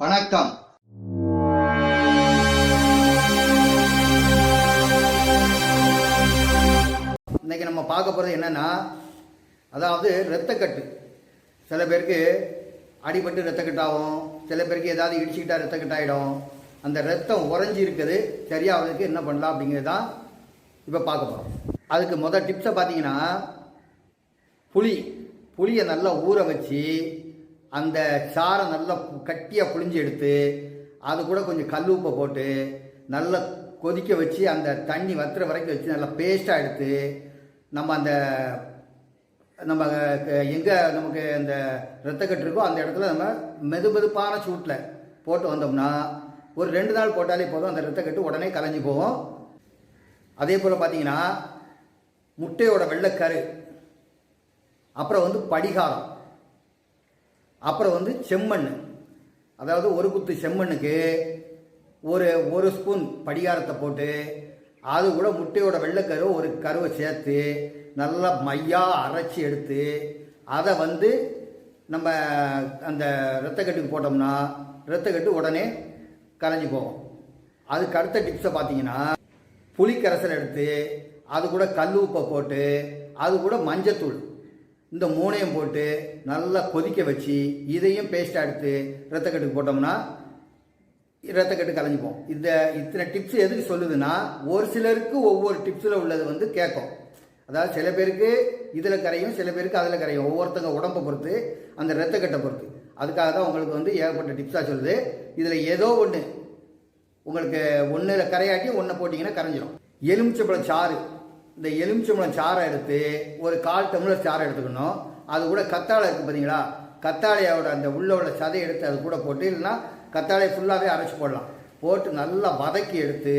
வணக்கம். இன்னைக்கு நம்ம பார்க்க போகிறது என்னன்னா அதாவது இரத்தக்கட்டு. சில பேருக்கு அடிபட்டு ரத்தக்கட்டாகும் சில பேருக்கு ஏதாவது இடிச்சுக்கிட்டா ரத்தக்கட்டாயிடும் அந்த ரத்தம் உறைஞ்சி இருக்குது சரியாகிறதுக்கு என்ன பண்ணலாம் அப்படிங்கிறது தான் இப்போ பார்க்க போகிறோம் அதுக்கு முதல் டிப்ஸை பார்த்தீங்கன்னா புளி புளியை நல்லா ஊற வச்சு அந்த சாறை நல்லா கட்டியாக புளிஞ்சு எடுத்து அது கூட கொஞ்சம் கல் உப்பை போட்டு நல்லா கொதிக்க வச்சு அந்த தண்ணி வத்துற வரைக்கும் வச்சு நல்லா பேஸ்ட்டாக எடுத்து நம்ம அந்த நம்ம எங்கே நமக்கு அந்த ரத்தக்கட்டு இருக்கோ அந்த இடத்துல நம்ம மெது மெதுப்பான சூட்டில் போட்டு வந்தோம்னா ஒரு ரெண்டு நாள் போட்டாலே போதும் அந்த ரத்தக்கட்டு உடனே கலைஞ்சு போகும். அதே போல் பார்த்தீங்கன்னா முட்டையோட வெள்ளைக்கரு அப்புறம் வந்து படிகாரம். அப்புறம் வந்து செம்மண் அதாவது ஒரு குத்து செம்மண்ணுக்கு ஒரு ஒரு ஸ்பூன் படிகாரத்தை போட்டு அது கூட முட்டையோட வெள்ளைக்கரு ஒரு கருவை சேர்த்து நல்லா மையாக அரைச்சி எடுத்து அதை வந்து நம்ம அந்த ரத்தக்கட்டுக்கு போட்டோம்னா ரத்தக்கட்டு உடனே கரைஞ்சி போகும். அதுக்கு அடுத்த டிப்ஸை பார்த்தீங்கன்னா புளிக்கரைசல் எடுத்து அது கூட கல் உப்பை போட்டு அது கூட மஞ்சத்தூள். இந்த மூணையும் போட்டு நல்லா கொதிக்க வச்சு இதையும் பேஸ்ட்டாக எடுத்து ரத்தக்கட்டுக்கு போட்டோம்னா ரத்தக்கட்டு கலைஞ்சிப்போம். இந்த இத்தனை டிப்ஸ் எதுக்கு சொல்லுதுன்னா ஒரு சிலருக்கு ஒவ்வொரு டிப்ஸில் உள்ளது வந்து கேட்கும். அதாவது சில பேருக்கு இதில் கரையும் சில பேருக்கு அதில் கரையும். ஒவ்வொருத்தங்க உடம்பை பொறுத்து அந்த ரத்தக்கட்டை பொறுத்து. அதுக்காக தான் உங்களுக்கு வந்து ஏகப்பட்ட டிப்ஸாக சொல்லுது. இதில் ஏதோ ஒன்று உங்களுக்கு ஒன்றில் கரையாட்டி ஒன்றை போட்டிங்கன்னா கரைஞ்சிடும் எலுமிச்சப்பழம் சாறு. இந்த எலுமிச்சம்பழம் சாறை எடுத்து ஒரு கால் டம்ளர் சாறை எடுத்துக்கணும். அது கூட கத்தாழை இருக்குது பார்த்தீங்களா கத்தாழையோட அந்த உள்ளே உள்ள சதை எடுத்து அது கூட போட்டு இல்லைன்னா கத்தாழையை ஃபுல்லாகவே அரைச்சி போடலாம். போட்டு நல்லா வதக்கி எடுத்து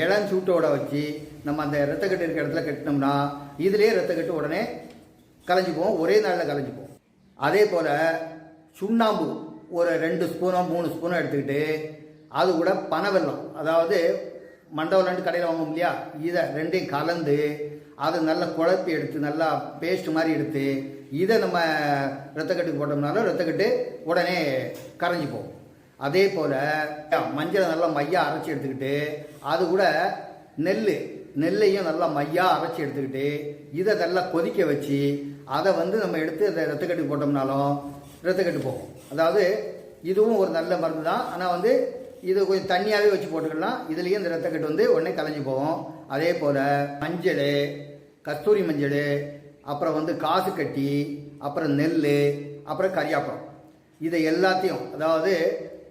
இளஞ்சூட்டோட வச்சு நம்ம அந்த ரத்தக்கட்டு இருக்கிற இடத்துல கட்டினோம்னா இதுலேயே ரத்தக்கட்டு உடனே கலைஞ்சி ஒரே நாளில் கலைஞ்சி அதே போல் சுண்ணாம்பு ஒரு ரெண்டு ஸ்பூனோ மூணு ஸ்பூனோ எடுத்துக்கிட்டு அது கூட பனவெல்லம் அதாவது மண்டவலண்டு கடையில் வாங்குவோம் இல்லையா? இதை ரெண்டையும் கலந்து அதை நல்லா குழப்பி எடுத்து நல்லா பேஸ்ட் மாதிரி எடுத்து இதை நம்ம ரத்தக்கட்டுக்கு போட்டோம்னாலும் ரத்தக்கட்டு உடனே கரைஞ்சி போகும் அதே போல் மஞ்சளை நல்லா மையாக அரைச்சி எடுத்துக்கிட்டு அது கூட நெல் நெல்லையும் நல்லா மையாக அரைச்சி எடுத்துக்கிட்டு இதை நல்லா கொதிக்க வச்சு அதை வந்து நம்ம எடுத்து அந்த ரத்தக்கட்டுக்கு போட்டோம்னாலும் ரத்தக்கட்டு போகும். அதாவது இதுவும் ஒரு நல்ல மருந்து தான். ஆனால் வந்து இது கொஞ்சம் தண்ணியாகவே வச்சு போட்டுக்கலாம். இதுலேயும் இந்த ரத்தக்கட்டு வந்து உடனே கலைஞ்சு போகும். அதே போல் மஞ்சள் கஸ்தூரி மஞ்சள் அப்புறம் வந்து காசு கட்டி அப்புறம் நெல் அப்புறம் கரியாப்பழம். இதை எல்லாத்தையும் அதாவது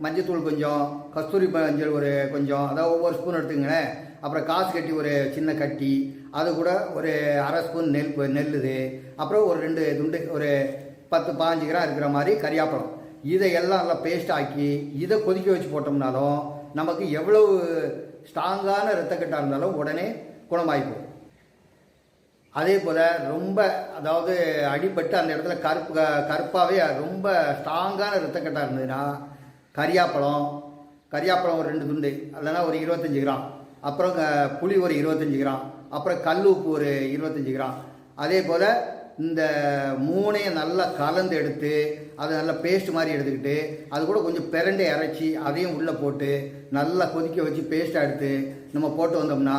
மஞ்சத்தூள் கொஞ்சம் கஸ்தூரி மஞ்சள் ஒரு கொஞ்சம் அதாவது ஒவ்வொரு ஸ்பூன் எடுத்துங்களேன் அப்புறம் காசு கட்டி ஒரு சின்ன கட்டி அது கூட ஒரு அரை ஸ்பூன் நெல் நெல்லுது அப்புறம் ஒரு ரெண்டு துண்டு ஒரு பத்து பாஞ்சு கிராம் இருக்கிற மாதிரி கரியாப்பழம். இதையெல்லாம் நல்லா பேஸ்ட் ஆக்கி இதை கொதிக்க வச்சு போட்டோம்னாலும் நமக்கு எவ்வளவு ஸ்ட்ராங்கான ரத்தக்கட்டாக இருந்தாலும் உடனே குணமாயிப்போம் அதே போல் ரொம்ப அதாவது அடிபட்டு அந்த இடத்துல கருப்பு கருப்பாகவே ரொம்ப ஸ்ட்ராங்கான ரத்தக்கட்டாக இருந்ததுன்னா கரியாப்பழம் கரியாப்பழம் ஒரு ரெண்டு துண்டு இல்லைன்னா ஒரு இருபத்தஞ்சி கிராம் அப்புறம் புளி ஒரு இருபத்தஞ்சி கிராம் அப்புறம் கல் உப்பு ஒரு இருபத்தஞ்சி கிராம் அதே போல் இந்த மூணையும் நல்லா கலந்து எடுத்து அதை நல்லா பேஸ்ட் மாதிரி எடுத்துக்கிட்டு அது கூட கொஞ்சம் பிரண்டை இறச்சி அதையும் உள்ளே போட்டு நல்லா கொதிக்க வச்சு பேஸ்ட்டாக எடுத்து நம்ம போட்டு வந்தோம்னா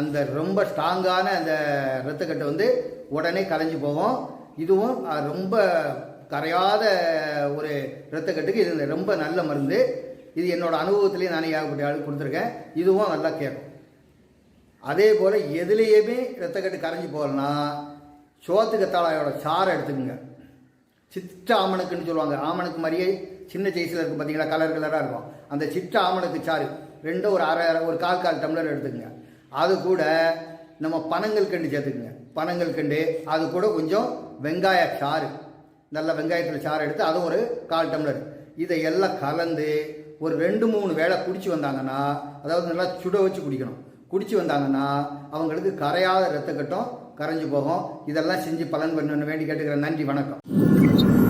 அந்த ரொம்ப ஸ்ட்ராங்கான அந்த ரத்தக்கட்டை வந்து உடனே கலைஞ்சு போகும். இதுவும் ரொம்ப கரையாத ஒரு ரத்தக்கட்டுக்கு இது ரொம்ப நல்ல மருந்து. இது என்னோட அனுபவத்துலேயும் நானே ஏகப்பட்ட ஆளுக்கு கொடுத்துருக்கேன். இதுவும் நல்லா கேட்கும். அதே போல் எதுலேயுமே ரத்தக்கட்டு கரைஞ்சி போகலன்னா சோத்து கத்தாழையோட சாறை எடுத்துக்கோங்க. சித்த ஆமணக்குன்னு சொல்லுவாங்க. ஆமணக்கு மாதிரியே சின்ன சைஸில் இருக்கும் பார்த்தீங்களா கலர் கலராக இருக்கும். அந்த சித்த ஆமணக்கு சாறு. ரெண்டும் ஒரு அரை ஒரு கால் கால் டம்ளர் எடுத்துக்கோங்க. அது கூட நம்ம பனங்கள் கண்டு சேர்த்துக்குங்க. பனங்கள் கண்டு அது கூட கொஞ்சம் வெங்காய சாறு. நல்ல வெங்காயத்தில் சாறு எடுத்து அதுவும் ஒரு கால் டம்ளர். இதை எல்லாம் கலந்து ஒரு ரெண்டு மூணு வேளை குடிச்சு வந்தாங்கன்னா அதாவது நல்லா சுட வச்சு குடிக்கணும். குடிச்சு வந்தாங்கன்னா அவங்களுக்கு கரையாத ரத்த கட்டம் கரைஞ்சு போகும். இதெல்லாம் செஞ்சு பலன் பண்ணணும்னு வேண்டி கேட்டுக்கிறேன். நன்றி வணக்கம்.